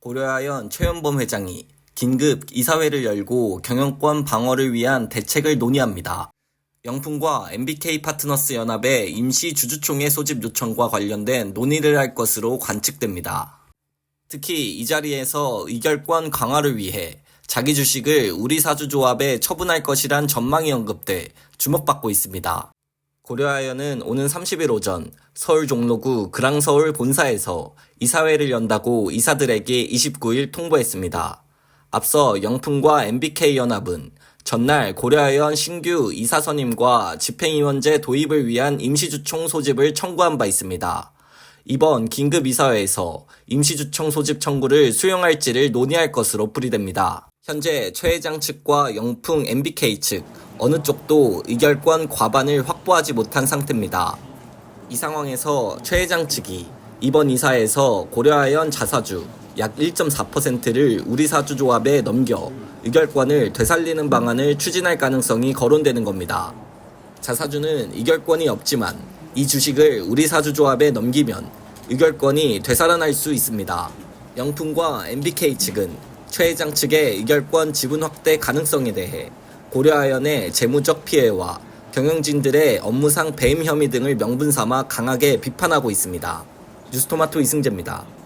고려아연 최연범 회장이 긴급 이사회를 열고 경영권 방어를 위한 대책을 논의합니다. 영풍과 MBK 파트너스 연합의 임시 주주총회 소집 요청과 관련된 논의를 할 것으로 관측됩니다. 특히 이 자리에서 의결권 강화를 위해 자기 주식을 우리 사주조합에 처분할 것이란 전망이 언급돼 주목받고 있습니다. 고려아연은 오는 30일 오전 서울 종로구 그랑서울 본사에서 이사회를 연다고 이사들에게 29일 통보했습니다. 앞서 영풍과 MBK 연합은 전날 고려아연 신규 이사 선임과 집행위원제 도입을 위한 임시주총 소집을 청구한 바 있습니다. 이번 긴급 이사회에서 임시주총 소집 청구를 수용할지를 논의할 것으로 풀이됩니다. 현재 최 회장 측과 영풍 MBK 측 어느 쪽도 의결권 과반을 확보하지 못한 상태입니다. 이 상황에서 최 회장 측이 이번 이사에서 고려아연 자사주 약 1.4%를 우리 사주조합에 넘겨 의결권을 되살리는 방안을 추진할 가능성이 거론되는 겁니다. 자사주는 의결권이 없지만 이 주식을 우리 사주조합에 넘기면 의결권이 되살아날 수 있습니다. 영풍과 MBK 측은 최 회장 측의 의결권 지분 확대 가능성에 대해 고려아연의 재무적 피해와 경영진들의 업무상 배임 혐의 등을 명분 삼아 강하게 비판하고 있습니다. 뉴스토마토 이승재입니다.